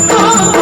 Oh,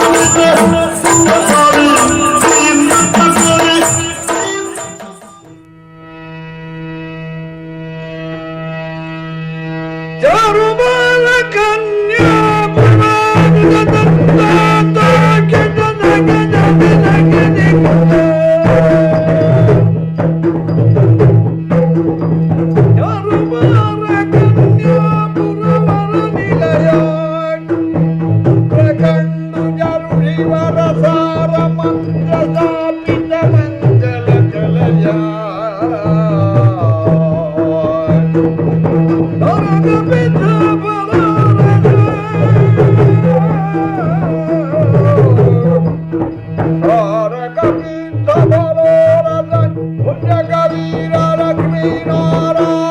Krishna, Krishna,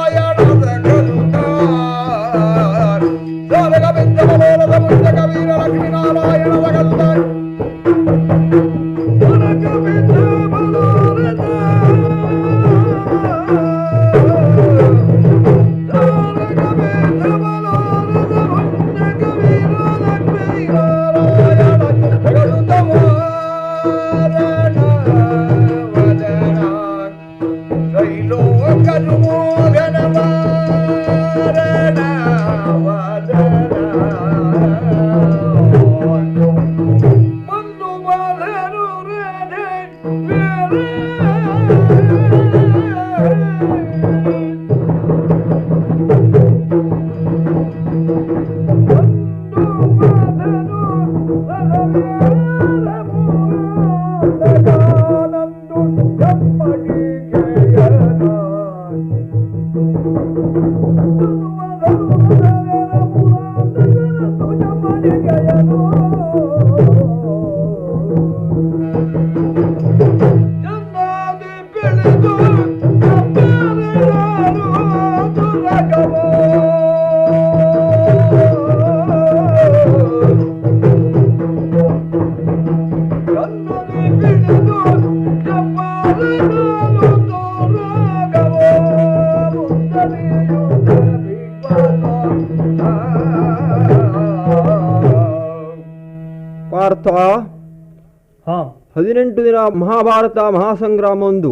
Mahabharata ಮಹಾಸಂಗ್ರಾಮವೊಂದು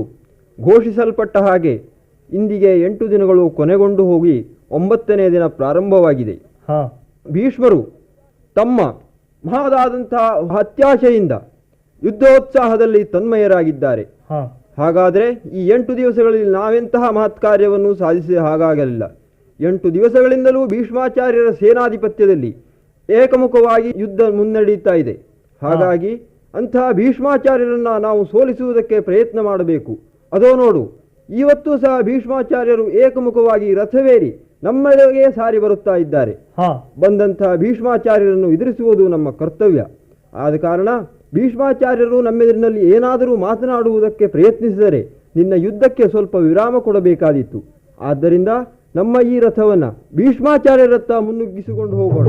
ಘೋಷಿಸಲ್ಪಟ್ಟ ಹಾಗೆ ಇಂದಿಗೆ ಎಂಟು ದಿನಗಳು ಕೊನೆಗೊಂಡು ಹೋಗಿ ಒಂಬತ್ತನೇ ದಿನ ಪ್ರಾರಂಭವಾಗಿದೆ. ಭೀಷ್ಮರು ತಮ್ಮ ಮಹದಾದಂತಹ ಅತ್ಯಾಶೆಯಿಂದ ಯುದ್ಧೋತ್ಸಾಹದಲ್ಲಿ ತನ್ಮಯರಾಗಿದ್ದಾರೆ. ಹಾಗಾದರೆ ಈ ಎಂಟು ದಿವಸಗಳಲ್ಲಿ ನಾವೆಂತಹ ಮಹತ್ ಕಾರ್ಯವನ್ನು ಸಾಧಿಸಿದ ಹಾಗಾಗಲಿಲ್ಲ. ಎಂಟು ದಿವಸಗಳಿಂದಲೂ ಭೀಷ್ಮಾಚಾರ್ಯರ ಸೇನಾಧಿಪತ್ಯದಲ್ಲಿ ಏಕಮುಖವಾಗಿ ಯುದ್ಧ ಮುನ್ನಡೆಯುತ್ತಾ ಇದೆ. ಹಾಗಾಗಿ ಅಂತಹ ಭೀಷ್ಮಾಚಾರ್ಯರನ್ನು ನಾವು ಸೋಲಿಸುವುದಕ್ಕೆ ಪ್ರಯತ್ನ ಮಾಡಬೇಕು. ಅದೋ ನೋಡು ಇವತ್ತು ಸಹ ಭೀಷ್ಮಾಚಾರ್ಯರು ಏಕಮುಖವಾಗಿ ರಥವೇರಿ ನಮ್ಮೆಡೆಗೆ ಸಾರಿ ಬರುತ್ತಾ ಇದ್ದಾರೆ. ಹಾ. ಬಂದಂತಹ ಭೀಷ್ಮಾಚಾರ್ಯರನ್ನು ಎದುರಿಸುವುದು ನಮ್ಮ ಕರ್ತವ್ಯ. ಆದ ಕಾರಣ ಭೀಷ್ಮಾಚಾರ್ಯರು ನಮ್ಮೆದುರಿನಲ್ಲಿ ಏನಾದರೂ ಮಾತನಾಡುವುದಕ್ಕೆ ಪ್ರಯತ್ನಿಸಿದರೆ ನಿನ್ನ ಯುದ್ಧಕ್ಕೆ ಸ್ವಲ್ಪ ವಿರಾಮ ಕೊಡಬೇಕಾದೀತು. ಆದ್ದರಿಂದ ನಮ್ಮ ಈ ರಥವನ್ನು ಭೀಷ್ಮಾಚಾರ್ಯರತ್ತ ಮುನ್ನುಗ್ಗಿಸಿಕೊಂಡು ಹೋಗೋಣ.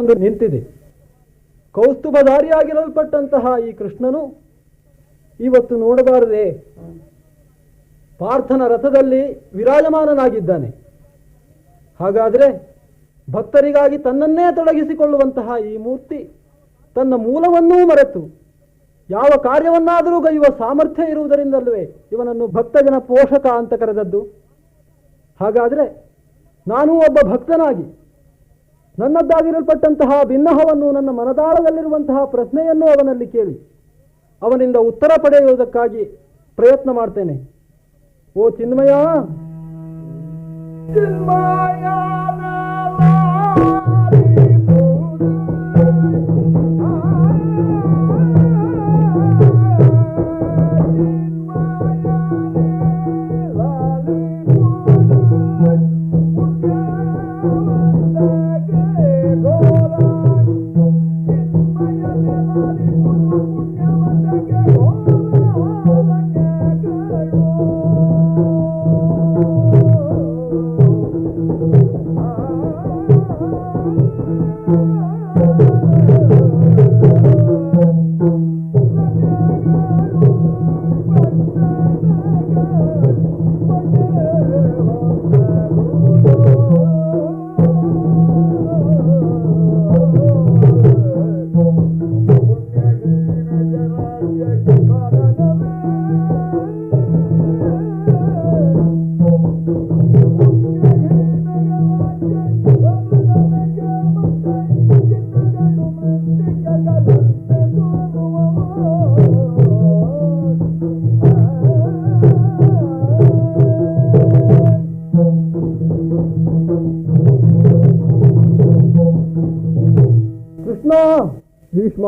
ಬಂದು ನಿಂತಿದೆ. ಕೌಸ್ತುಭಧಾರಿಯಾಗಿರಲ್ಪಟ್ಟಂತಹ ಈ ಕೃಷ್ಣನು ಇವತ್ತು ನೋಡಬಾರದೆ. ಪಾರ್ಥನ ರಥದಲ್ಲಿ ವಿರಾಜಮಾನನಾಗಿದ್ದಾನೆ. ಹಾಗಾದರೆ ಭಕ್ತರಿಗಾಗಿ ತನ್ನನ್ನೇ ತೊಡಗಿಸಿಕೊಳ್ಳುವಂತಹ ಈ ಮೂರ್ತಿ ತನ್ನ ಮೂಲವನ್ನೂ ಮರೆತು ಯಾವ ಕಾರ್ಯವನ್ನಾದರೂ ಗೈಯುವ ಸಾಮರ್ಥ್ಯ ಇರುವುದರಿಂದಲ್ವೇ ಇವನನ್ನು ಭಕ್ತಜನ ಪೋಷಕ ಅಂತ ಕರೆದದ್ದು. ಹಾಗಾದರೆ ನಾನು ಒಬ್ಬ ಭಕ್ತನಾಗಿ ನನ್ನದ್ದಾಗಿರಲ್ಪಟ್ಟಂತಹ ಭಿನ್ನಹವನ್ನು ನನ್ನ ಮನದಾಳದಲ್ಲಿರುವಂತಹ ಪ್ರಶ್ನೆಯನ್ನು ಅವನಲ್ಲಿ ಕೇಳಿ. ಅವನಿಂದ ಉತ್ತರ ಪಡೆಯುವುದಕ್ಕಾಗಿ ಪ್ರಯತ್ನ ಮಾಡ್ತೇನೆ. ಓ ಚಿನ್ಮಯ!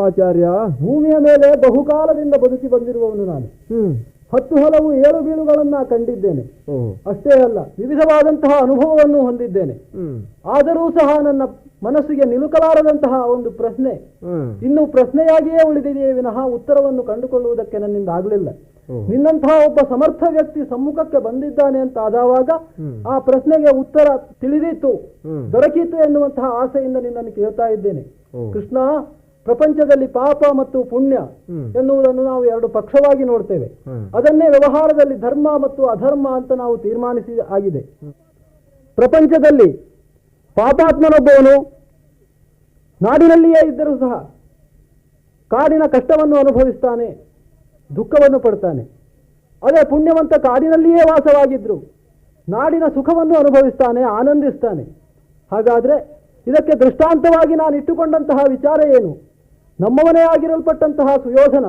ಭೀಷ್ಮಾಚಾರ್ಯ ಭೂಮಿಯ ಮೇಲೆ ಬಹುಕಾಲದಿಂದ ಬದುಕಿ ಬಂದಿರುವವನು ನಾನು. ಹತ್ತು ಹಲವು ಏಳು ಬೀಳುಗಳನ್ನ ಕಂಡಿದ್ದೇನೆ. ಅಷ್ಟೇ ಅಲ್ಲ ವಿವಿಧವಾದಂತಹ ಅನುಭವವನ್ನು ಹೊಂದಿದ್ದೇನೆ. ಆದರೂ ಸಹ ನನ್ನ ಮನಸ್ಸಿಗೆ ನಿಲುಕಲಾರದಂತಹ ಒಂದು ಪ್ರಶ್ನೆ. ಇನ್ನು ಪ್ರಶ್ನೆಯಾಗಿಯೇ ಉಳಿದಿದೆಯೇ ವಿನಃ ಉತ್ತರವನ್ನು ಕಂಡುಕೊಳ್ಳುವುದಕ್ಕೆ ನನ್ನಿಂದ ಆಗಲಿಲ್ಲ. ನಿನ್ನಂತಹ ಒಬ್ಬ ಸಮರ್ಥ ವ್ಯಕ್ತಿ ಸಮ್ಮುಖಕ್ಕೆ ಬಂದಿದ್ದಾನೆ ಅಂತ ಆದಾವಾಗ ಆ ಪ್ರಶ್ನೆಗೆ ಉತ್ತರ ತಿಳಿದಿತ್ತು. ದೊರಕಿತು ಎನ್ನುವಂತಹ ಆಸೆಯಿಂದ ನಿನ್ನನ್ನು ಕೇಳ್ತಾ ಇದ್ದೇನೆ. ಕೃಷ್ಣ ಪ್ರಪಂಚದಲ್ಲಿ ಪಾಪ ಮತ್ತು ಪುಣ್ಯ. ಎನ್ನುವುದನ್ನು ನಾವು ಎರಡು ಪಕ್ಷವಾಗಿ ನೋಡ್ತೇವೆ. ಅದನ್ನೇ ವ್ಯವಹಾರದಲ್ಲಿ ಧರ್ಮ ಮತ್ತು ಅಧರ್ಮ ಅಂತ ನಾವು ತೀರ್ಮಾನಿಸಿ ಆಗಿದೆ. ಪ್ರಪಂಚದಲ್ಲಿ ಪಾಪಾತ್ಮನೊಬ್ಬವನು ನಾಡಿನಲ್ಲಿಯೇ ಇದ್ದರೂ ಸಹ ಕಾಡಿನ ಕಷ್ಟವನ್ನು ಅನುಭವಿಸ್ತಾನೆ ದುಃಖವನ್ನು ಪಡ್ತಾನೆ. ಅದೇ ಪುಣ್ಯವಂತ ಕಾಡಿನಲ್ಲಿಯೇ ವಾಸವಾಗಿದ್ರು ನಾಡಿನ ಸುಖವನ್ನು ಅನುಭವಿಸ್ತಾನೆ ಆನಂದಿಸ್ತಾನೆ. ಹಾಗಾದ್ರೆ ಇದಕ್ಕೆ ದೃಷ್ಟಾಂತವಾಗಿ ನಾನು ಇಟ್ಟುಕೊಂಡಂತಹ ವಿಚಾರ ಏನು? ನಮ್ಮವನೇ ಆಗಿರಲ್ಪಟ್ಟಂತಹ ಸುಯೋಧನ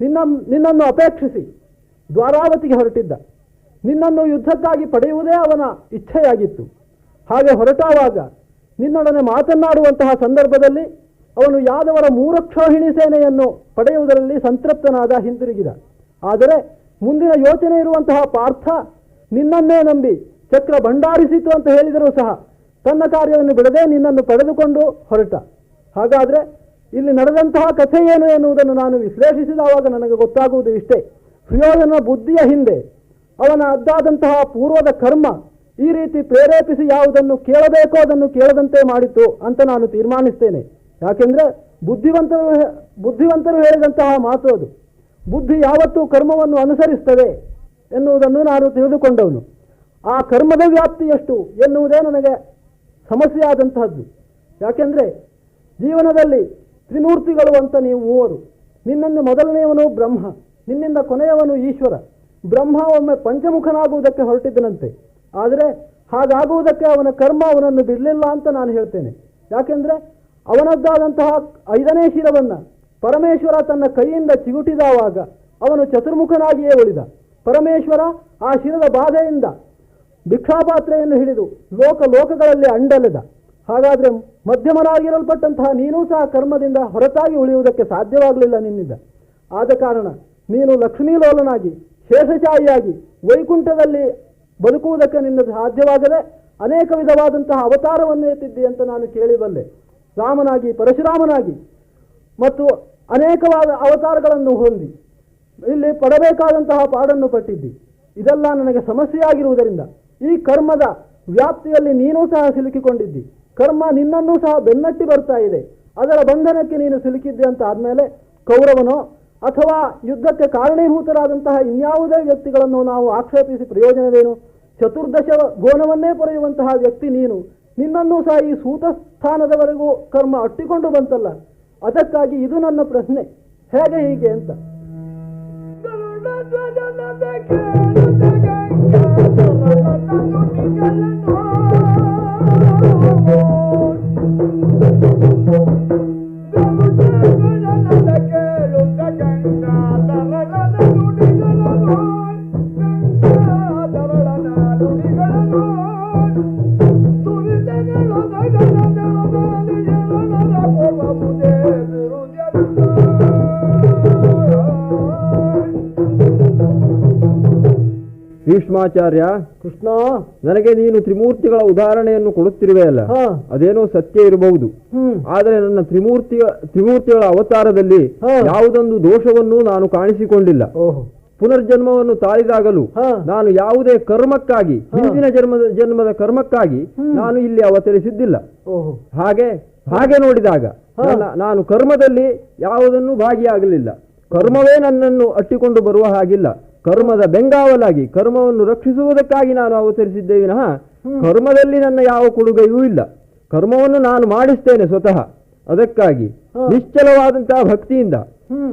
ನಿನ್ನ ನಿನ್ನನ್ನು ಅಪೇಕ್ಷಿಸಿ ದ್ವಾರಾವತಿಗೆ ಹೊರಟಿದ್ದ. ನಿನ್ನನ್ನು ಯುದ್ಧಕ್ಕಾಗಿ ಪಡೆಯುವುದೇ ಅವನ ಇಚ್ಛೆಯಾಗಿತ್ತು. ಹಾಗೆ ಹೊರಟಾವಾಗ ನಿನ್ನೊಡನೆ ಮಾತನಾಡುವಂತಹ ಸಂದರ್ಭದಲ್ಲಿ ಅವನು ಯಾದವರ ಮೂರಕ್ಷೋಹಿಣಿ ಸೇನೆಯನ್ನು ಪಡೆಯುವುದರಲ್ಲಿ ಸಂತೃಪ್ತನಾದ ಹಿಂದಿರುಗಿದ. ಆದರೆ ಮುಂದಿನ ಯೋಚನೆ ಇರುವಂತಹ ಪಾರ್ಥ ನಿನ್ನನ್ನೇ ನಂಬಿ ಚಕ್ರ ಭಂಡಾರಿಸಿತು ಅಂತ ಹೇಳಿದರೂ ಸಹ ತನ್ನ ಕಾರ್ಯವನ್ನು ಬಿಡದೆ ನಿನ್ನನ್ನು ಪಡೆದುಕೊಂಡು ಹೊರಟ. ಹಾಗಾದ್ರೆ ಇಲ್ಲಿ ನಡೆದಂತಹ ಕಥೆ ಏನು ಎನ್ನುವುದನ್ನು ನಾನು ವಿಶ್ಲೇಷಿಸಿದವಾಗ ನನಗೆ ಗೊತ್ತಾಗುವುದು ಇಷ್ಟೇ. ಸುಯೋಧನ ಬುದ್ಧಿಯ ಹಿಂದೆ ಅವನ ಅದ್ದಾದಂತಹ ಪೂರ್ವದ ಕರ್ಮ ಈ ರೀತಿ ಪ್ರೇರೇಪಿಸಿ ಯಾವುದನ್ನು ಕೇಳಬೇಕೋ ಅದನ್ನು ಕೇಳದಂತೆ ಮಾಡಿತು ಅಂತ ನಾನು ತೀರ್ಮಾನಿಸ್ತೇನೆ. ಯಾಕೆಂದರೆ ಬುದ್ಧಿವಂತರು ಬುದ್ಧಿವಂತರು ಹೇಳಿದಂತಹ ಮಾತು ಅದು. ಬುದ್ಧಿ ಯಾವತ್ತೂ ಕರ್ಮವನ್ನು ಅನುಸರಿಸ್ತದೆ ಎನ್ನುವುದನ್ನು ನಾನು ತಿಳಿದುಕೊಂಡವನು. ಆ ಕರ್ಮದ ವ್ಯಾಪ್ತಿ ಎಷ್ಟು ಎನ್ನುವುದೇ ನನಗೆ ಸಮಸ್ಯೆ ಆದಂತಹದ್ದು ಯಾಕೆಂದರೆ ಜೀವನದಲ್ಲಿ ತ್ರಿಮೂರ್ತಿಗಳು ಅಂತ ನೀವು ಮೂವರು ನಿನ್ನಿಂದ ಮೊದಲನೆಯವನು ಬ್ರಹ್ಮ, ನಿನ್ನಿಂದ ಕೊನೆಯವನು ಈಶ್ವರ. ಬ್ರಹ್ಮ ಒಮ್ಮೆ ಪಂಚಮುಖನಾಗುವುದಕ್ಕೆ ಹೊರಟಿದ್ದನಂತೆ. ಆದರೆ ಹಾಗಾಗುವುದಕ್ಕೆ ಅವನ ಕರ್ಮ ಅವನನ್ನು ಬಿಡಲಿಲ್ಲ ಅಂತ ನಾನು ಹೇಳ್ತೇನೆ. ಯಾಕೆಂದರೆ ಅವನದ್ದಾದಂತಹ ಐದನೇ ಶಿರವನ್ನು ಪರಮೇಶ್ವರ ತನ್ನ ಕೈಯಿಂದ ಚಿಗುಟಿದವಾಗ ಅವನು ಚತುರ್ಮುಖನಾಗಿಯೇ ಉಳಿದ. ಪರಮೇಶ್ವರ ಆ ಶಿರದ ಬಾಧೆಯಿಂದ ಭಿಕ್ಷಾಪಾತ್ರೆಯನ್ನು ಹಿಡಿದು ಲೋಕ ಲೋಕಗಳಲ್ಲಿ ಅಂಡಲೆದ. ಹಾಗಾದ್ರೆ ಮಧ್ಯಮನಾಗಿರಲ್ಪಟ್ಟಂತಹ ನೀನೂ ಸಹ ಕರ್ಮದಿಂದ ಹೊರತಾಗಿ ಉಳಿಯುವುದಕ್ಕೆ ಸಾಧ್ಯವಾಗಲಿಲ್ಲ ನಿನ್ನಿಂದ. ಆದ ಕಾರಣ ನೀನು ಲಕ್ಷ್ಮೀಲೋಲನಾಗಿ ಶೇಷಶಾಹಿಯಾಗಿ ವೈಕುಂಠದಲ್ಲಿ ಬದುಕುವುದಕ್ಕೆ ನಿನ್ನ ಸಾಧ್ಯವಾಗದೆ ಅನೇಕ ವಿಧವಾದಂತಹ ಅವತಾರವನ್ನು ಎತ್ತಿದ್ದಿ ಅಂತ ನಾನು ಕೇಳಿಬಲ್ಲೆ. ರಾಮನಾಗಿ, ಪರಶುರಾಮನಾಗಿ ಮತ್ತು ಅನೇಕವಾದ ಅವತಾರಗಳನ್ನು ಹೊಂದಿ. ಇಲ್ಲಿ ಪಡಬೇಕಾದಂತಹ ಪಾಡನ್ನು ಪಟ್ಟಿದ್ದಿ. ಇದೆಲ್ಲ ನನಗೆ ಸಮಸ್ಯೆಯಾಗಿರುವುದರಿಂದ ಈ ಕರ್ಮದ ವ್ಯಾಪ್ತಿಯಲ್ಲಿ ನೀನೂ ಸಹ ಸಿಲುಕಿಕೊಂಡಿದ್ದಿ. ಕರ್ಮ ನಿನ್ನನ್ನು ಸಹ ಬೆನ್ನಟ್ಟಿ ಬರ್ತಾ ಇದೆ ಅದರ ಬಂಧನಕ್ಕೆ ನೀನು ಸಿಲುಕಿದ್ದೆ ಅಂತ ಆದಮೇಲೆ ಕೌರವನೋ ಅಥವಾ ಯುದ್ಧಕ್ಕೆ ಕಾರಣೀಭೂತರಾದಂತಹ ಇನ್ಯಾವುದೇ ವ್ಯಕ್ತಿಗಳನ್ನು ನಾವು ಆಕ್ಷೇಪಿಸಿ ಪ್ರಯೋಜನವೇನು ಚತುರ್ದಶ ಗೋಣವನ್ನೇ ಪಡೆಯುವಂತಹ ವ್ಯಕ್ತಿ ನೀನು ನಿನ್ನನ್ನು ಸಹ ಈ ಸೂತ ಸ್ಥಾನದವರೆಗೂ ಕರ್ಮ ಅಟ್ಟಿಕೊಂಡು ಬಂತಲ್ಲ ಅದಕ್ಕಾಗಿ ಇದು ನನ್ನ ಪ್ರಶ್ನೆ ಹೇಗೆ ಹೀಗೆ ಅಂತ Thank you. ಭೀಷ್ಮಾಚಾರ್ಯ ಕೃಷ್ಣ ನನಗೆ ನೀನು ತ್ರಿಮೂರ್ತಿಗಳ ಉದಾಹರಣೆಯನ್ನು ಕೊಡುತ್ತಿರುವೆಯಲ್ಲ ಅಲ್ಲ? ಅದೇನೋ ಸತ್ಯ ಇರಬಹುದು. ಆದರೆ ನನ್ನ ತ್ರಿಮೂರ್ತಿಯ ತ್ರಿಮೂರ್ತಿಗಳ ಅವತಾರದಲ್ಲಿ ಯಾವುದೊಂದು ದೋಷವನ್ನು ನಾನು ಕಾಣಿಸಿಕೊಂಡಿಲ್ಲ. ಪುನರ್ಜನ್ಮವನ್ನು ತಾಳಿದಾಗಲೂ ನಾನು ಯಾವುದೇ ಕರ್ಮಕ್ಕಾಗಿ ಹಿಂದಿನ ಜನ್ಮದ ಜನ್ಮದ ಕರ್ಮಕ್ಕಾಗಿ ನಾನು ಇಲ್ಲಿ ಅವತರಿಸಿದ್ದಿಲ್ಲ. ಹಾಗೆ ಹಾಗೆ ನೋಡಿದಾಗ. ನಾನು ಕರ್ಮದಲ್ಲಿ ಯಾವುದನ್ನು ಭಾಗಿಯಾಗಲಿಲ್ಲ. ಕರ್ಮವೇ ನನ್ನನ್ನು ಅಟ್ಟಿಕೊಂಡು ಬರುವ ಹಾಗಿಲ್ಲ. ಕರ್ಮದ ಬೆಂಗಾವಲಾಗಿ ಕರ್ಮವನ್ನು ರಕ್ಷಿಸುವುದಕ್ಕಾಗಿ ನಾನು ಅವತರಿಸಿದ್ದೇ ವಿನಃ ಕರ್ಮದಲ್ಲಿ ನನ್ನ ಯಾವ ಕೊಡುಗೆಯೂ ಇಲ್ಲ. ಕರ್ಮವನ್ನು ನಾನು ಮಾಡಿಸ್ತೇನೆ ಸ್ವತಃ. ಅದಕ್ಕಾಗಿ. ನಿಶ್ಚಲವಾದಂತಹ ಭಕ್ತಿಯಿಂದ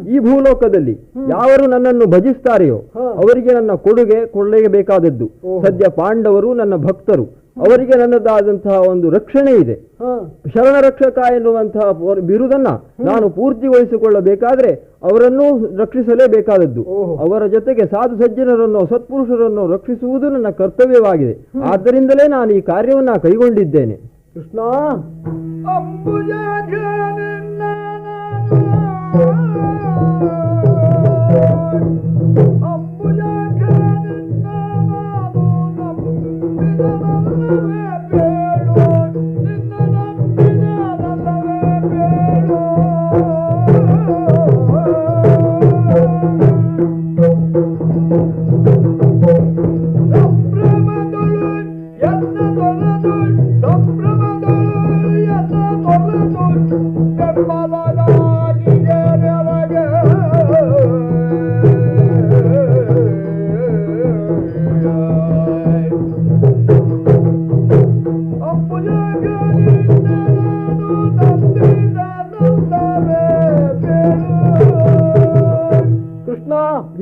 ಈ ಭೂಲೋಕದಲ್ಲಿ. ಯಾರು ನನ್ನನ್ನು ಭಜಿಸ್ತಾರೆಯೋ ಅವರಿಗೆ ನನ್ನ ಕೊಡುಗೆ ಕೊಳ್ಳಲೇಬೇಕಾದದ್ದು ಬೇಕಾದದ್ದು. ಸದ್ಯ ಪಾಂಡವರು ನನ್ನ ಭಕ್ತರು. ಅವರಿಗೆ ನನ್ನದಾದಂತಹ ಒಂದು ರಕ್ಷಣೆ ಇದೆ. ಹಾ. ಶರಣ ರಕ್ಷಕ ಎನ್ನುವಂತಹ ಬಿರುದನ್ನ ನಾನು ಪೂರ್ತಿಗೊಳಿಸಿಕೊಳ್ಳಬೇಕಾದ್ರೆ ಅವರನ್ನು ರಕ್ಷಿಸಲೇಬೇಕಾದದ್ದು. ಓಹೋ. ಅವರ ಜೊತೆಗೆ ಸಾಧು ಸಜ್ಜನರನ್ನು ಸತ್ಪುರುಷರನ್ನು ರಕ್ಷಿಸುವುದು ನನ್ನ ಕರ್ತವ್ಯವಾಗಿದೆ. ಆದ್ದರಿಂದಲೇ ನಾನು ಈ ಕಾರ್ಯವನ್ನ ಕೈಗೊಂಡಿದ್ದೇನೆ. ಕೃಷ್ಣ. ಕೃಷ್ಣ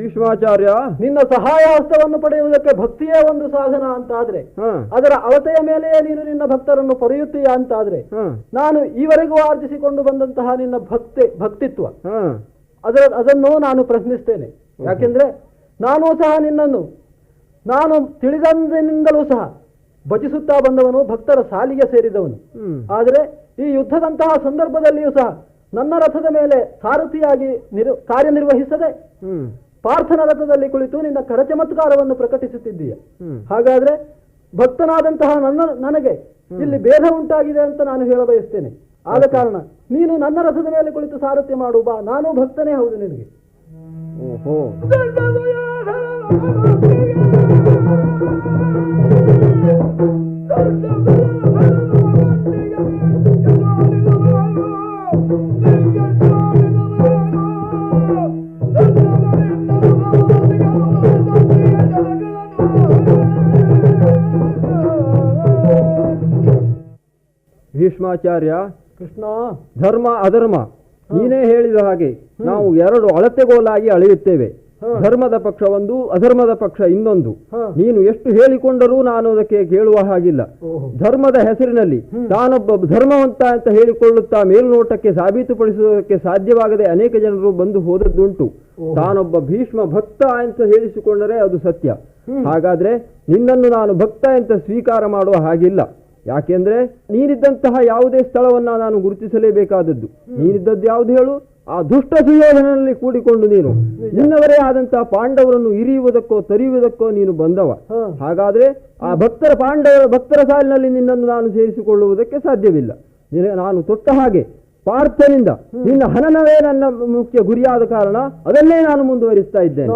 ಭೀಷ್ಮಾಚಾರ್ಯ ನಿನ್ನ ಸಹಾಯ ಹಸ್ತವನ್ನು ಪಡೆಯುವುದಕ್ಕೆ ಭಕ್ತಿಯೇ ಒಂದು ಸಾಧನ ಅಂತಾದ್ರೆ ಆದ್ರೆ ಅದರ ಅಳತೆಯ ಮೇಲೆಯೇ ನೀನು ನಿನ್ನ ಭಕ್ತರನ್ನು ಪಡೆಯುತ್ತೀಯ ಅಂತಾದ್ರೆ ಆದ್ರೆ ನಾನು ಈವರೆಗೂ ಆರ್ಜಿಸಿಕೊಂಡು ಬಂದಂತಹ ನಿನ್ನ ಭಕ್ತಿ ಭಕ್ತಿತ್ವ. ಅದರ ಅದನ್ನು ನಾನು ಪ್ರಶ್ನಿಸ್ತೇನೆ. ಯಾಕೆಂದ್ರೆ ನಾನು ಸಹ ನಿನ್ನನ್ನು ನಾನು ತಿಳಿದಂದಿನಿಂದಲೂ ಸಹ ಭಜಿಸುತ್ತಾ ಬಂದವನು ಭಕ್ತರ ಸಾಲಿಗೆ ಸೇರಿದವನು. ಆದರೆ ಈ ಯುದ್ಧದಂತಹ ಸಂದರ್ಭದಲ್ಲಿಯೂ ಸಹ ನನ್ನ ರಥದ ಮೇಲೆ ಸಾರಥಿಯಾಗಿ ನಿರ್ ಕಾರ್ಯನಿರ್ವಹಿಸದೆ ಪಾರ್ಥನ ರಥದಲ್ಲಿ ಕುಳಿತು ನಿನ್ನ ಕರಚಮತ್ಕಾರವನ್ನು ಪ್ರಕಟಿಸುತ್ತಿದ್ದೀಯ. ಹಾಗಾದ್ರೆ ಭಕ್ತನಾದಂತಹ ನನ್ನ ನನಗೆ ಇಲ್ಲಿ ಭೇದ ಉಂಟಾಗಿದೆ ಅಂತ ನಾನು ಹೇಳ ಬಯಸ್ತೇನೆ. ಆದ ಕಾರಣ ನೀನು ನನ್ನ ರಥದ ಮೇಲೆ ಕುಳಿತು ಸಾರಥ್ಯ ಮಾಡು ಬಾ. ನಾನು ಭಕ್ತನೇ ಹೌದು ನಿನಗೆ. ಓಹೋ. ಭೀಷ್ಮಾಚಾರ್ಯ ಕೃಷ್ಣ. ಧರ್ಮ ಅಧರ್ಮ ನೀನೇ ಹೇಳಿದ ಹಾಗೆ ನಾವು ಎರಡು ಅಳತೆಗೋಲಾಗಿ ಅಳೆಯುತ್ತೇವೆ. ಧರ್ಮದ ಪಕ್ಷ ಒಂದು ಅಧರ್ಮದ ಪಕ್ಷ ಇನ್ನೊಂದು. ನೀನು ಎಷ್ಟು ಹೇಳಿಕೊಂಡರೂ ನಾನು ಅದಕ್ಕೆ ಕೇಳುವ ಹಾಗಿಲ್ಲ. ಧರ್ಮದ ಹೆಸರಿನಲ್ಲಿ ತಾನೊಬ್ಬ ಧರ್ಮವಂತ ಅಂತ ಹೇಳಿಕೊಳ್ಳುತ್ತಾ ಮೇಲ್ನೋಟಕ್ಕೆ ಸಾಬೀತುಪಡಿಸುವುದಕ್ಕೆ ಸಾಧ್ಯವಾಗದೆ ಅನೇಕ ಜನರು ಬಂದು ಹೋದದ್ದುಂಟು. ತಾನೊಬ್ಬ ಭೀಷ್ಮ ಭಕ್ತ ಅಂತ ಹೇಳಿಸಿಕೊಂಡರೆ ಅದು ಸತ್ಯ. ಹಾಗಾದ್ರೆ ನಿನ್ನನ್ನು ನಾನು ಭಕ್ತ ಅಂತ ಸ್ವೀಕಾರ ಮಾಡುವ ಹಾಗಿಲ್ಲ. ಯಾಕೆಂದ್ರೆ ನೀನಿದ್ದಂತಹ ಯಾವುದೇ ಸ್ಥಳವನ್ನ ನಾನು ಗುರುತಿಸಲೇಬೇಕಾದದ್ದು. ನೀನಿದ್ದದ್ದು ಯಾವುದು ಹೇಳು? ಆ ದುಷ್ಟ ಸುಯೋಧನಲ್ಲಿ ಕೂಡಿಕೊಂಡು ನೀನು. ನಿನ್ನವರೇ ಆದಂತಹ ಪಾಂಡವರನ್ನು ಇರಿಯುವುದಕ್ಕೋ ತರಿಯುವುದಕ್ಕೋ ನೀನು ಬಂದವ. ಹಾಗಾದ್ರೆ ಆ ಭಕ್ತರ ಪಾಂಡವರ ಭಕ್ತರ ಸಾಲಿನಲ್ಲಿ ನಿನ್ನನ್ನು ನಾನು ಸೇರಿಸಿಕೊಳ್ಳುವುದಕ್ಕೆ ಸಾಧ್ಯವಿಲ್ಲ. ನಾನು ತೊಟ್ಟ ಹಾಗೆ ಪಾರ್ಥನಿಂದ ನಿನ್ನ ಹನನವೇ ನನ್ನ ಮುಖ್ಯ ಗುರಿಯಾದ ಕಾರಣ ಅದನ್ನೇ ನಾನು ಮುಂದುವರಿಸ್ತಾ ಇದ್ದೇನೆ.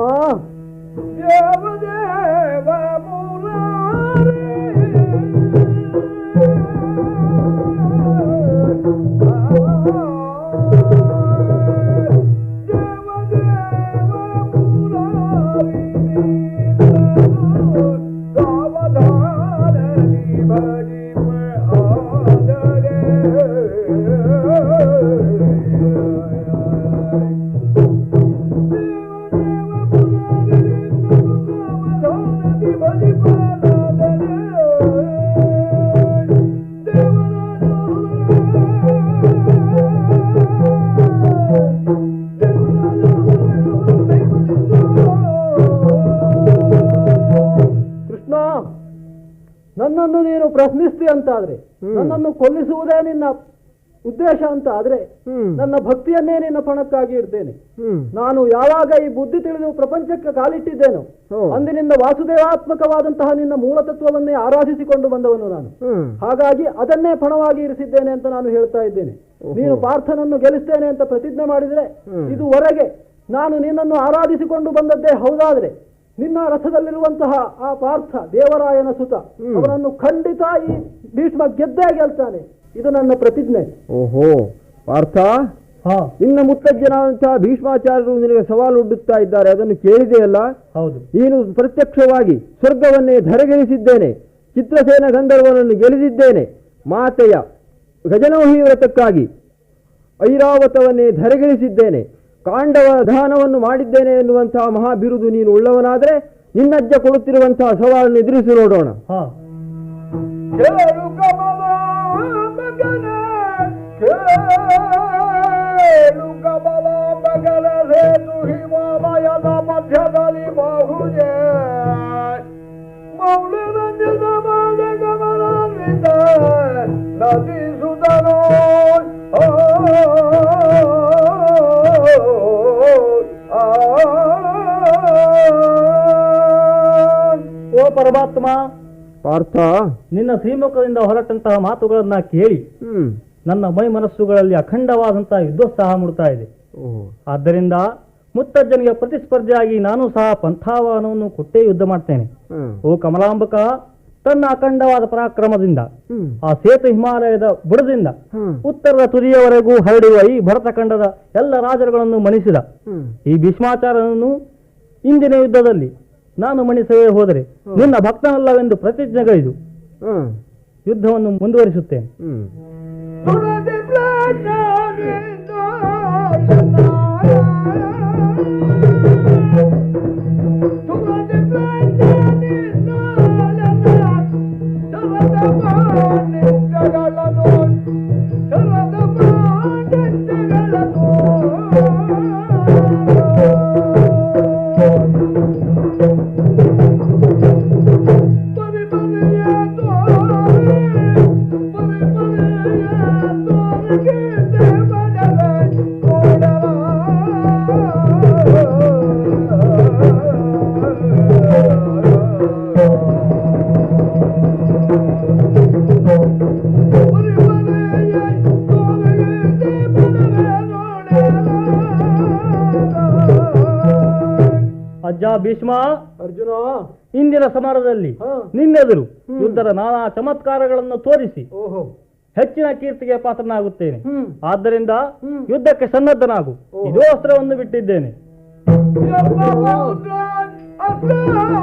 Bye. ಪ್ರಶ್ನಿಸ್ತಿ ಅಂತಾದ್ರೆ ಆದ್ರೆ ನನ್ನನ್ನು ಕೊಲ್ಲಿಸುವುದೇ ನಿನ್ನ ಉದ್ದೇಶ ಅಂತ ಆದ್ರೆ ನನ್ನ ಭಕ್ತಿಯನ್ನೇ ನಿನ್ನ ಪಣಕ್ಕಾಗಿ ಇಡ್ತೇನೆ. ನಾನು ಯಾವಾಗ ಈ ಬುದ್ಧಿ ತಿಳಿದು ಪ್ರಪಂಚಕ್ಕೆ ಕಾಲಿಟ್ಟಿದ್ದೇನೋ ಅಂದಿನಿಂದ ವಾಸುದೇವಾತ್ಮಕವಾದಂತಹ ನಿನ್ನ ಮೂಲತತ್ವವನ್ನೇ ಆರಾಧಿಸಿಕೊಂಡು ಬಂದವನು ನಾನು. ಹಾಗಾಗಿ ಅದನ್ನೇ ಪಣವಾಗಿ ಇರಿಸಿದ್ದೇನೆ ಅಂತ ನಾನು ಹೇಳ್ತಾ ಇದ್ದೇನೆ. ನೀನು ಪಾರ್ಥನನ್ನು ಗೆಲ್ಲಿಸ್ತೇನೆ ಅಂತ ಪ್ರತಿಜ್ಞೆ ಮಾಡಿದ್ರೆ. ಇದುವರೆಗೆ ನಾನು ನಿನ್ನನ್ನು ಆರಾಧಿಸಿಕೊಂಡು ಬಂದದ್ದೇ ಹೌದಾದ್ರೆ ನಿನ್ನ ರಥದಲ್ಲಿರುವಂತಹ ಆ ಪಾರ್ಥ ದೇವರಾಯನ ಸುತ. ಅವನನ್ನು ಖಂಡಿತ ಈ ಭೀಷ್ಮ ಗೆದ್ದೇ ಗೆಲ್ತಾನೆ. ಇದು ನನ್ನ ಪ್ರತಿಜ್ಞೆ. ಓಹೋ ಪಾರ್ಥ ನಿನ್ನ ಮುತ್ತಜ್ಜನಾದಂತಹ ಭೀಷ್ಮಾಚಾರ್ಯರು ನಿನಗೆ ಸವಾಲು ಒಡ್ಡುತ್ತಾ ಇದ್ದಾರೆ. ಅದನ್ನು ಕೇಳಿದೆಯಲ್ಲ ಹೌದು. ನೀನು ಪ್ರತ್ಯಕ್ಷವಾಗಿ ಸ್ವರ್ಗವನ್ನೇ ಧರೆಗಿಳಿಸಿದ್ದೇನೆ ಚಿತ್ರಸೇನ ಗಂಧರ್ವನನ್ನು ಗೆಲ್ಲಿಸಿದ್ದೇನೆ. ಮಾತೆಯ ಗಜನೋಹಿ ವ್ರತಕ್ಕಾಗಿ ಐರಾವತವನ್ನೇ ಧರೆಗೆಳಿಸಿದ್ದೇನೆ ಕಾಂಡವ ದಾನವನ್ನು ಮಾಡಿದ್ದೇನೆ ಎನ್ನುವಂತಹ ಮಹಾಬಿರುದು ನೀನು ಉಳ್ಳವನಾದರೆ ನಿನ್ನಜ್ಜ ಕೊಡುತ್ತಿರುವಂತಹ ಸವಾಲನ್ನು ಎದುರಿಸಿ ನೋಡೋಣ. ಹಿಮಾಲಯದ ಮಧ್ಯದಲ್ಲಿ ಬಾಹುಜೆ ಮೌಲ್ಯರಂಜಿತ ನದಿ ಸುತನೋ ಓ ಪರಮಾತ್ಮ ಪಾರ್ಥ. ನಿನ್ನ ಶ್ರೀಮುಖದಿಂದ ಹೊರಟಂತಹ ಮಾತುಗಳನ್ನ ಕೇಳಿ ನನ್ನ ಮೈ ಮನಸ್ಸುಗಳಲ್ಲಿ ಅಖಂಡವಾದಂತಹ ಯುದ್ಧೋತ್ಸಾಹ ಮೂಡ್ತಾ ಇದೆ. ಆದ್ದರಿಂದ ಮುತ್ತಜ್ಜನಿಗೆ ಪ್ರತಿಸ್ಪರ್ಧಿಯಾಗಿ ನಾನು ಸಹ ಪಂಥಾವನವನ್ನು ಕೊಟ್ಟೇ ಯುದ್ಧ ಮಾಡ್ತೇನೆ. ಓ ಕಮಲಾಂಬಕ ತನ್ನ ಅಖಂಡವಾದ ಪರಾಕ್ರಮದಿಂದ ಆ ಸೇತು ಹಿಮಾಲಯದ ಬುಡದಿಂದ ಉತ್ತರದ ತುದಿಯವರೆಗೂ ಹರಡುವ ಈ ಭರತಖಂಡದ ಎಲ್ಲ ರಾಜರುಗಳನ್ನು ಮಣಿಸಿದ. ಈ ಭೀಷ್ಮಾಚಾರ್ಯನನ್ನು ಇಂದಿನ ಯುದ್ಧದಲ್ಲಿ ನಾನು ಮಣಿಸವೇ ಹೋದರೆ ನಿನ್ನ ಭಕ್ತನಲ್ಲವೆಂದು ಪ್ರತಿಜ್ಞೆಗಳಿದು ಯುದ್ಧವನ್ನು ಮುಂದುವರಿಸುತ್ತೇನೆ. ಭೀಷ್ಮ ಅರ್ಜುನ. ಇಂದಿನ ಸಮರದಲ್ಲಿ ನಿನ್ನೆದುರು ಯುದ್ಧದ ನಾನಾ ಚಮತ್ಕಾರಗಳನ್ನು ತೋರಿಸಿ ಓಹೋ. ಹೆಚ್ಚಿನ ಕೀರ್ತಿಗೆ ಪಾತ್ರನಾಗುತ್ತೇನೆ. ಆದ್ದರಿಂದ ಯುದ್ಧಕ್ಕೆ ಸನ್ನದ್ಧನಾಗು. ಇದೋ ಅಸ್ತ್ರವನ್ನು ಬಿಟ್ಟಿದ್ದೇನೆ. ಅರ್ಜುನ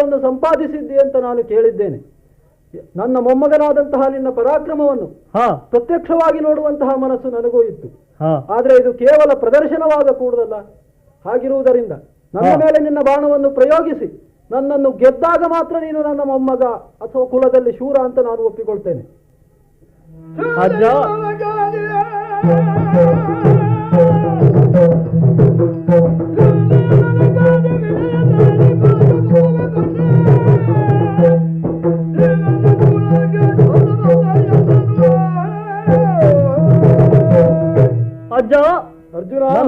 ಮಹಾ ಸಂಪಾದಿಸಿದ್ದೆ ಅಂತ ನಾನು ಕೇಳಿದ್ದೇನೆ. ನನ್ನ ಮೊಮ್ಮಗನಾದಂತಹ ನಿನ್ನ ಪರಾಕ್ರಮವನ್ನು ಹಾ. ಪ್ರತ್ಯಕ್ಷವಾಗಿ ನೋಡುವಂತಹ ಮನಸ್ಸು ನನಗೂ ಇತ್ತು. ಆದ್ರೆ ಇದು ಕೇವಲ ಪ್ರದರ್ಶನವಾದ ಕೂಡುದಲ್ಲ ಹಾಗಿರುವುದರಿಂದ ನನ್ನ ಮೇಲೆ ನಿನ್ನ ಬಾಣವನ್ನು ಪ್ರಯೋಗಿಸಿ ನನ್ನನ್ನು ಗೆದ್ದಾಗ ಮಾತ್ರ ನೀನು ನನ್ನ ಮೊಮ್ಮಗ ಅಥವಾ ಕುಲದಲ್ಲಿ ಶೂರ ಅಂತ ನಾನು ಒಪ್ಪಿಕೊಳ್ತೇನೆ. ಅಜ್ಜ.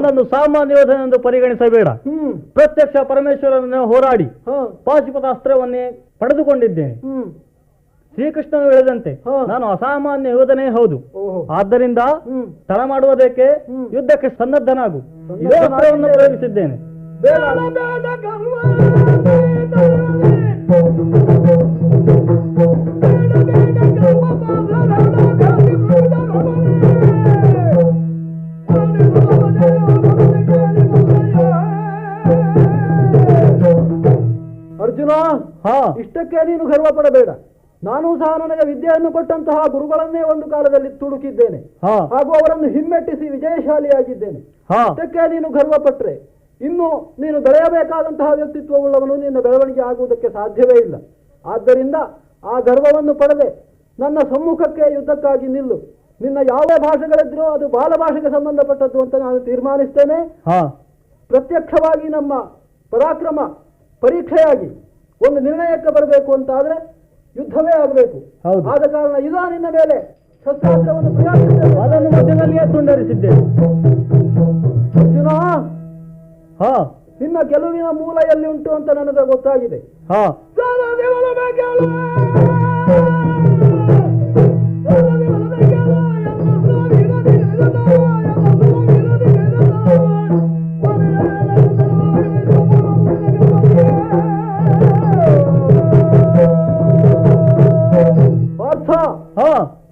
ನನ್ನನ್ನು ಸಾಮಾನ್ಯ ಯೋಧನೆಂದು ಪರಿಗಣಿಸಬೇಡ ಪ್ರತ್ಯಕ್ಷ ಪರಮೇಶ್ವರನನ್ನು ಹೋರಾಡಿ ಪಾಶುಪದ ಪಾಶುಪತ ಅಸ್ತ್ರವನ್ನೇ ಪಡೆದುಕೊಂಡಿದ್ದೇನೆ ಶ್ರೀಕೃಷ್ಣನು ಹೇಳಿದಂತೆ ನಾನು ಅಸಾಮಾನ್ಯ ಯೋಧನೇ ಹೌದು ಆದ್ದರಿಂದ ತರ ತಡ ಮಾಡುವುದಕ್ಕೆ ಯುದ್ಧಕ್ಕೆ ಸನ್ನದ್ಧನಾಗು. ಇದೇ ಅಸ್ತ್ರವನ್ನು ಪ್ರಯೋಗಿಸಿದ್ದೇನೆ ಬೇಡ ಹಾ. ಇಷ್ಟಕ್ಕೆ ನೀನು ಗರ್ವ ಪಡಬೇಡ. ನಾನು ಸಹ ನನಗೆ ವಿದ್ಯೆಯನ್ನು ಕೊಟ್ಟಂತಹ ಗುರುಗಳನ್ನೇ ಒಂದು ಕಾಲದಲ್ಲಿ ತುಡುಕಿದ್ದೇನೆ ಹಾಗೂ ಅವರನ್ನು ಹಿಮ್ಮೆಟ್ಟಿಸಿ ವಿಜಯಶಾಲಿಯಾಗಿದ್ದೇನೆ. ಇಷ್ಟಕ್ಕೆ ನೀನು ಗರ್ವ ಪಟ್ರೆ. ಇನ್ನು ನೀನು ಬೆಳೆಯಬೇಕಾದಂತಹ ವ್ಯಕ್ತಿತ್ವವುಳ್ಳವನು ನಿನ್ನ ಬೆಳವಣಿಗೆ ಆಗುವುದಕ್ಕೆ ಸಾಧ್ಯವೇ ಇಲ್ಲ. ಆದ್ದರಿಂದ ಆ ಗರ್ವವನ್ನು ಪಡೆದೆ. ನನ್ನ ಸಮ್ಮುಖಕ್ಕೆ ಯುದ್ಧಕ್ಕಾಗಿ ನಿಲ್ಲು. ನಿನ್ನ ಯಾವ ಭಾಷೆಗಳಿದ್ರೂ ಅದು ಬಾಲ ಭಾಷೆಗೆ ಸಂಬಂಧಪಟ್ಟದ್ದು ಅಂತ ನಾನು ತೀರ್ಮಾನಿಸ್ತೇನೆ. ಪ್ರತ್ಯಕ್ಷವಾಗಿ ನಮ್ಮ ಪರಾಕ್ರಮ ಪರೀಕ್ಷೆಯಾಗಿ ಒಂದು ನಿರ್ಣಯಕ್ಕೆ ಬರಬೇಕು ಅಂತಾದ್ರೆ ಯುದ್ಧವೇ ಆಗಬೇಕು. ಹೌದು. ಆದ ಕಾರಣ ಇದಾ ನಿನ್ನ ಮೇಲೆ ಶಸ್ತ್ರಾಸ್ತ್ರವನ್ನು ಪ್ರಯೋಗಿಸ್ತೇನೆ ಅದನ್ನು ಮಧ್ಯದಲ್ಲಿಯೇ ತುಂಡರಿಸಿದ್ದೆ ಅರ್ಜುನ ಹಾ. ನಿನ್ನ ಗೆಲುವಿನ ಮೂಲ ಎಲ್ಲಿ ಉಂಟು ಅಂತ ನನಗೆ ಗೊತ್ತಾಗಿದೆ. ಹಾ.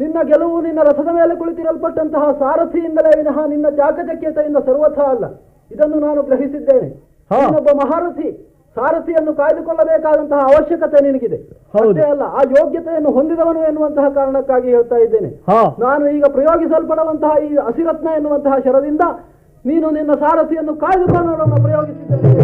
ನಿನ್ನ ಗೆಲುವು ನಿನ್ನ ರಥದ ಮೇಲೆ ಕುಳಿತಿರಲ್ಪಟ್ಟಂತಹ ಸಾರಥಿಯಿಂದಲೇ ವಿನಃ ನಿನ್ನ ಚಾಕಚಕ್ಯತೆಯಿಂದ ಸರ್ವಥ ಅಲ್ಲ. ಇದನ್ನು ನಾನು ಗ್ರಹಿಸಿದ್ದೇನೆ. ಒಬ್ಬ ಮಹಾರಥಿ ಸಾರಥಿಯನ್ನು ಕಾಯ್ದುಕೊಳ್ಳಬೇಕಾದಂತಹ ಅವಶ್ಯಕತೆ ನಿನಗಿದೆ. ಅಷ್ಟೇ ಅಲ್ಲ ಆ ಯೋಗ್ಯತೆಯನ್ನು ಹೊಂದಿದವನು ಎನ್ನುವಂತಹ ಕಾರಣಕ್ಕಾಗಿ ಹೇಳ್ತಾ ಇದ್ದೇನೆ. ನಾನು ಈಗ ಪ್ರಯೋಗಿಸಲ್ಪಡುವಂತಹ ಈ ಅಸಿರತ್ನ ಎನ್ನುವಂತಹ ಶರದಿಂದ ನೀನು ನಿನ್ನ ಸಾರಥಿಯನ್ನು ಕಾಯ್ದುಕೊಂಡು ಪ್ರಯೋಗಿಸಿದ್ದೇನೆ.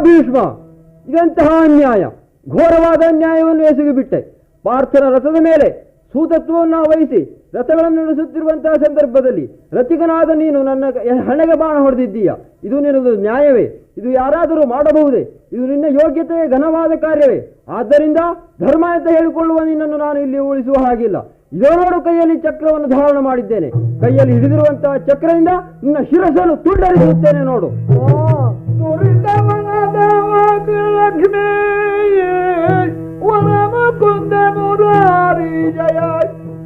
ಭೀಷ್ಮ ಇದಂತಹ ಅನ್ಯಾಯ. ಘೋರವಾದ ಅನ್ಯಾಯವನ್ನು ಎಸಗಿಬಿಟ್ಟೆ. ಪಾರ್ಥನ ರಥದ ಮೇಲೆ ಸೂತತ್ವವನ್ನು ವಹಿಸಿ ರಥಗಳನ್ನು ನಡೆಸುತ್ತಿರುವಂತಹ ಸಂದರ್ಭದಲ್ಲಿ ರಥಿಕನಾದ ನೀನು ನನ್ನ ಹಣೆಗೆ ಬಾಣ ಹೊಡೆದಿದ್ದೀಯ? ಇದು ನಿನ್ನದು ನ್ಯಾಯವೇ? ಇದು ಯಾರಾದರೂ ಮಾಡಬಹುದೇ? ಇದು ನಿನ್ನ ಯೋಗ್ಯತೆಯ ಘನವಾದ ಕಾರ್ಯವೇ? ಆದ್ದರಿಂದ ಧರ್ಮ ಅಂತ ಹೇಳಿಕೊಳ್ಳುವ ನಿನ್ನನ್ನು ನಾನು ಇಲ್ಲಿ ಉಳಿಸುವ ಹಾಗಿಲ್ಲ. ಇದೋ ನೋಡು ಕೈಯಲ್ಲಿ ಚಕ್ರವನ್ನು ಧಾರಣ ಮಾಡಿದ್ದೇನೆ. ಕೈಯಲ್ಲಿ ಹಿಡಿದಿರುವಂತಹ ಚಕ್ರದಿಂದ ನಿನ್ನ ಶಿರಸನ್ನು ತುಂಡರಿಸುತ್ತೇನೆ ನೋಡು. ವರಮ ಜಯ.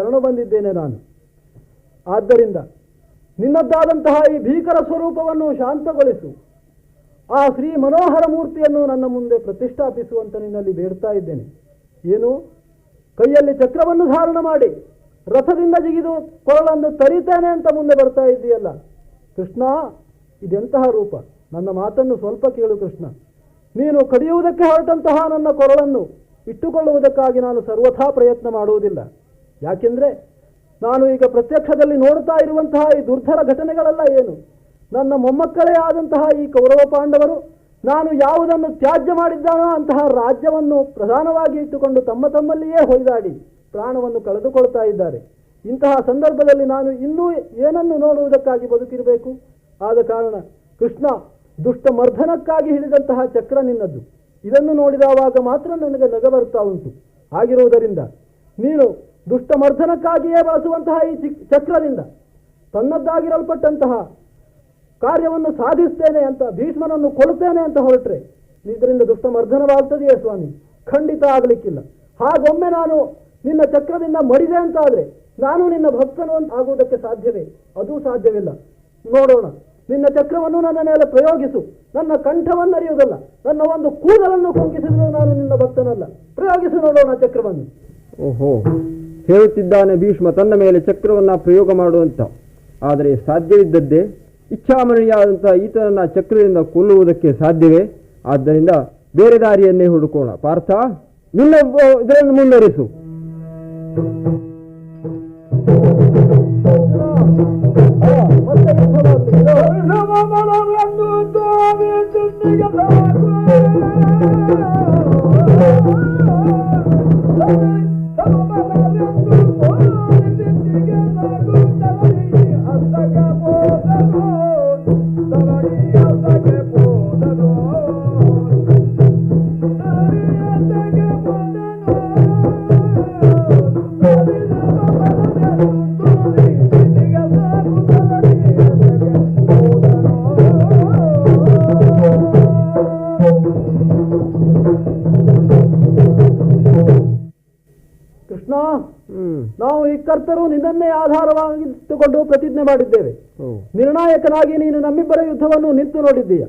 ಶರಣು ಬಂದಿದ್ದೇನೆ ನಾನು. ಆದ್ದರಿಂದ ನಿನ್ನದ್ದಾದಂತಹ ಈ ಭೀಕರ ಸ್ವರೂಪವನ್ನು ಶಾಂತಗೊಳಿಸು. ಆ ಶ್ರೀ ಮನೋಹರ ಮೂರ್ತಿಯನ್ನು ನನ್ನ ಮುಂದೆ ಪ್ರತಿಷ್ಠಾಪಿಸುವಂತ ನಿನ್ನಲ್ಲಿ ಬೇಡ್ತಾ ಇದ್ದೇನೆ. ಏನು? ಕೈಯಲ್ಲಿ ಚಕ್ರವನ್ನು ಧಾರಣ ಮಾಡಿ ರಥದಿಂದ ಜಿಗಿದು ಕೊರಳನ್ನು ತರಿತೇನೆ ಅಂತ ಮುಂದೆ ಬರ್ತಾ ಇದ್ದೀಯಲ್ಲ. ಕೃಷ್ಣ, ಇದೆಂತಹ ರೂಪ? ನನ್ನ ಮಾತನ್ನು ಸ್ವಲ್ಪ ಕೇಳು ಕೃಷ್ಣ. ನೀನು ಕಡಿಯುವುದಕ್ಕೆ ಹೊರಟಂತಹ ನನ್ನ ಕೊರಳನ್ನು ಇಟ್ಟುಕೊಳ್ಳುವುದಕ್ಕಾಗಿ ನಾನು ಸರ್ವಥಾ ಪ್ರಯತ್ನ ಮಾಡುವುದಿಲ್ಲ. ಯಾಕೆಂದ್ರೆ ನಾನು ಈಗ ಪ್ರತ್ಯಕ್ಷದಲ್ಲಿ ನೋಡ್ತಾ ಇರುವಂತಹ ಈ ದುರ್ಧರ ಘಟನೆಗಳೆಲ್ಲ ಏನು? ನನ್ನ ಮೊಮ್ಮಕ್ಕಳೇ ಆದಂತಹ ಈ ಕೌರವ ಪಾಂಡವರು, ನಾನು ಯಾವುದನ್ನು ತ್ಯಾಜ್ಯ ಮಾಡಿದ್ದಾನೋ ಅಂತಹ ರಾಜ್ಯವನ್ನು ಪ್ರಧಾನವಾಗಿ ಇಟ್ಟುಕೊಂಡು ತಮ್ಮ ತಮ್ಮಲ್ಲಿಯೇ ಹೊಯ್ದಾಡಿ ಪ್ರಾಣವನ್ನು ಕಳೆದುಕೊಳ್ತಾ ಇದ್ದಾರೆ. ಇಂತಹ ಸಂದರ್ಭದಲ್ಲಿ ನಾನು ಇನ್ನೂ ಏನನ್ನು ನೋಡುವುದಕ್ಕಾಗಿ ಬದುಕಿರಬೇಕು? ಆದ ಕಾರಣ ಕೃಷ್ಣ ದುಷ್ಟ ಮರ್ಧನಕ್ಕಾಗಿ ಹಿಡಿದಂತಹ ಚಕ್ರ ನಿನ್ನದ್ದು ಇದನ್ನು ನೋಡಿದವಾಗ ಮಾತ್ರ ನನಗೆ ನಗ ಬರ್ತಾ ಉಂಟು. ಆಗಿರುವುದರಿಂದ ನೀನು ದುಷ್ಟ ಮರ್ಧನಕ್ಕಾಗಿಯೇ ಬಳಸುವಂತಹ ಈ ಚಿಕ್- ಚಕ್ರದಿಂದ ತನ್ನದ್ದಾಗಿರಲ್ಪಟ್ಟಂತಹ ಕಾರ್ಯವನ್ನು ಸಾಧಿಸ್ತೇನೆ ಅಂತ, ಭೀಷ್ಮನನ್ನು ಕೊಡುತ್ತೇನೆ ಅಂತ ಹೊರಟ್ರೆ ಇದರಿಂದ ದುಷ್ಟ ಮರ್ದನವಾಗ್ತದೆಯೇ ಸ್ವಾಮಿ? ಖಂಡಿತ ಆಗಲಿಕ್ಕಿಲ್ಲ. ಹಾಗೊಮ್ಮೆ ನಾನು ನಿನ್ನ ಚಕ್ರದಿಂದ ಮಡಿದೆ ಅಂತ ಆದ್ರೆ ನಾನು ನಿನ್ನ ಭಕ್ತನು ಅಂತ ಆಗುವುದಕ್ಕೆ ಸಾಧ್ಯವೇ? ಅದೂ ಸಾಧ್ಯವಿಲ್ಲ. ನೋಡೋಣ. ನಿನ್ನ ಚಕ್ರವನ್ನು ನನ್ನ ಮೇಲೆ ಪ್ರಯೋಗಿಸು. ನನ್ನ ಕಂಠವನ್ನು ಅರಿಯುವುದಲ್ಲ ನನ್ನ ಒಂದು ಕೂದಲನ್ನು ಕುಂಕಿಸಿದ್ರು ನಾನು ನಿನ್ನ ಭಕ್ತನಲ್ಲ. ಪ್ರಯೋಗಿಸು ನೋಡೋಣ ಚಕ್ರವನ್ನು. ಓಹೋ. ಹೇಳುತ್ತಿದ್ದಾನೆ ಭೀಷ್ಮ ತನ್ನ ಮೇಲೆ ಚಕ್ರವನ್ನ ಪ್ರಯೋಗ ಮಾಡುವಂತ ಆದರೆ ಸಾಧ್ಯವಿದ್ದದ್ದೇ ಇಚ್ಛಾಮಣಿಯಾದಂಥ ಈತನನ್ನ ಚಕ್ರದಿಂದ ಕೊಲ್ಲುವುದಕ್ಕೆ ಸಾಧ್ಯವೇ ಆದ್ದರಿಂದ ಬೇರೆ ದಾರಿಯನ್ನೇ ಹುಡುಕೋಣ ಪಾರ್ಥ ನಿನ್ನ ಇದರಲ್ಲಿ ಮುಂದುವರಿಸು ನಿರ್ಣಾಯಕನಾಗಿ ನೀನು ನಮ್ಮಿಬ್ಬರ ಯುದ್ಧವನ್ನು ನಿಂತು ನೋಡಿದ್ದೀಯ.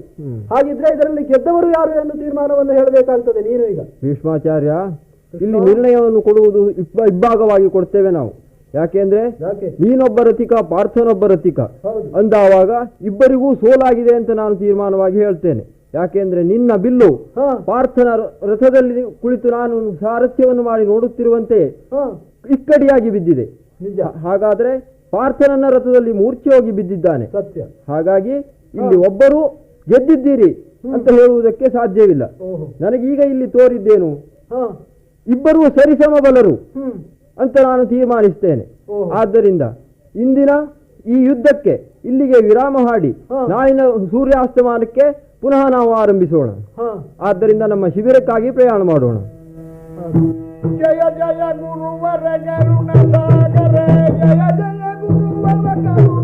ಹಾಗಿದ್ರೆ ಇದರಲ್ಲಿ ಗೆದ್ದವರು ಯಾರು ಎಂದು ತೀರ್ಮಾನವನ್ನು ಹೇಳಬೇಕಾಗ್ತದೆ ನೀನು ಈಗ. ಭೀಷ್ಮಾಚಾರ್ಯ ಇಲ್ಲಿ ನಿರ್ಣಯವನ್ನು ಕೊಡುವುದು ಇಬ್ಬ ಇಬ್ಬಾಗವಾಗಿ ಕೊಡ್ತೇವೆ ನಾವು. ಯಾಕೆಂದ್ರೆ ಯಾಕೆ? ನೀನೊಬ್ಬ ರತಿಕ ಪಾರ್ಥನೊಬ್ಬ ರತಿಕ ಅಂದಾವಾಗ ಇಬ್ಬರಿಗೂ ಸೋಲಾಗಿದೆ ಅಂತ ನಾನು ತೀರ್ಮಾನವಾಗಿ ಹೇಳ್ತೇನೆ. ಯಾಕೆಂದ್ರೆ ನಿನ್ನ ಬಿಲ್ಲು ಪಾರ್ಥನ ರಥದಲ್ಲಿ ಕುಳಿತು ನಾನು ಸಾರಥ್ಯವನ್ನು ಮಾಡಿ ನೋಡುತ್ತಿರುವಂತೆ ಇಕ್ಕಡಿಯಾಗಿ ಬಿದ್ದಿದೆ. ನಿಜ. ಹಾಗಾದ್ರೆ ಪಾರ್ಥನನ್ನ ರಥದಲ್ಲಿ ಮೂರ್ಛೆ ಹೋಗಿ ಬಿದ್ದಿದ್ದಾನೆ. ಸತ್ಯ. ಹಾಗಾಗಿ ಇಲ್ಲಿ ಒಬ್ಬರು ಗೆದ್ದಿದ್ದೀರಿ ಅಂತ ಹೇಳುವುದಕ್ಕೆ ಸಾಧ್ಯವಿಲ್ಲ. ನನಗೀಗ ಇಲ್ಲಿ ತೋರಿದ್ದೇನು? ಇಬ್ಬರೂ ಸರಿಸಮಬಲರು ಬಲರು ಅಂತ ನಾನು ತೀರ್ಮಾನಿಸ್ತೇನೆ. ಆದ್ದರಿಂದ ಇಂದಿನ ಈ ಯುದ್ಧಕ್ಕೆ ಇಲ್ಲಿಗೆ ವಿರಾಮ ಹಾಡಿ. ನಾಳಿನ ಸೂರ್ಯಾಸ್ತಮಾನಕ್ಕೆ ಪುನಃ ನಾವು ಆರಂಭಿಸೋಣ. ಆದ್ದರಿಂದ ನಮ್ಮ ಶಿಬಿರಕ್ಕಾಗಿ ಪ್ರಯಾಣ ಮಾಡೋಣ. ಜಯ ಜಯ ಗುರುವರ ಜಯ ಜಯ ಗುರುವರ ಕರುಣ